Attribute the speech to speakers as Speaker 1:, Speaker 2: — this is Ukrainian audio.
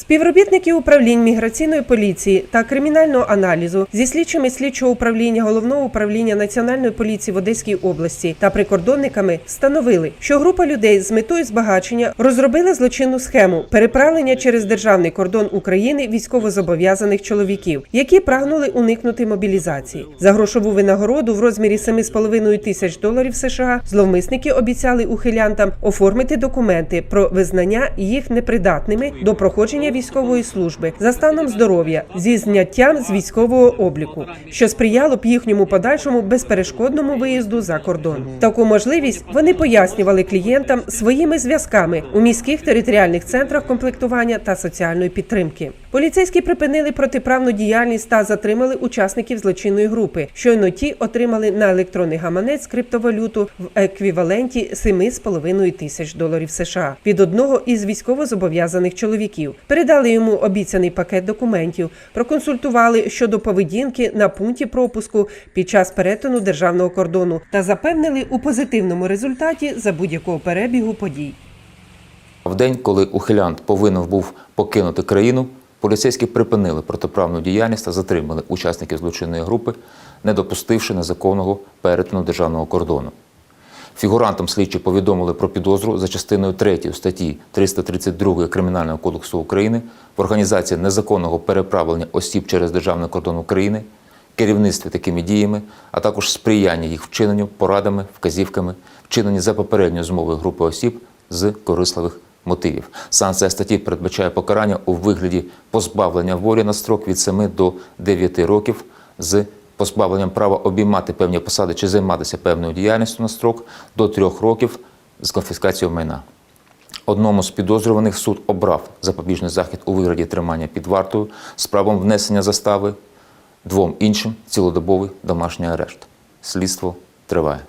Speaker 1: Співробітники управлінь міграційної поліції та кримінального аналізу зі слідчими слідчого управління головного управління національної поліції в Одеській області та прикордонниками встановили, що група людей з метою збагачення розробила злочинну схему переправлення через державний кордон України військовозобов'язаних чоловіків, які прагнули уникнути мобілізації. За грошову винагороду в розмірі 7,5 тисяч доларів США зловмисники обіцяли ухилянтам оформити документи про визнання їх непридатними до проходження військової служби за станом здоров'я зі зняттям з військового обліку, що сприяло б їхньому подальшому безперешкодному виїзду за кордон. Таку можливість вони пояснювали клієнтам своїми зв'язками у міських територіальних центрах комплектування та соціальної підтримки. Поліцейські припинили протиправну діяльність та затримали учасників злочинної групи. Щойно ті отримали на електронний гаманець криптовалюту в еквіваленті 7,5 тисяч доларів США від одного із військовозобов'язаних чоловіків. Передали йому обіцяний пакет документів, проконсультували щодо поведінки на пункті пропуску під час перетину державного кордону та запевнили у позитивному результаті за будь-якого перебігу подій.
Speaker 2: В день, коли ухилянт повинен був покинути країну, поліцейські припинили протиправну діяльність та затримали учасників злочинної групи, не допустивши незаконного перетину державного кордону. Фігурантам слідчі повідомили про підозру за частиною 3 статті 332 Кримінального кодексу України в організації незаконного переправлення осіб через державний кордон України, керівництві такими діями, а також сприяння їх вчиненню порадами, вказівками, вчинені за попередньою змовою групи осіб з корисливих мотивів. Санкція статті передбачає покарання у вигляді позбавлення волі на строк від 7 до 9 років з позбавленням права обіймати певні посади чи займатися певною діяльністю на строк до трьох років з конфіскацією майна. Одному з підозрюваних суд обрав запобіжний захід у вигляді тримання під вартою з правом внесення застави, двом іншим цілодобовий домашній арешт. Слідство триває.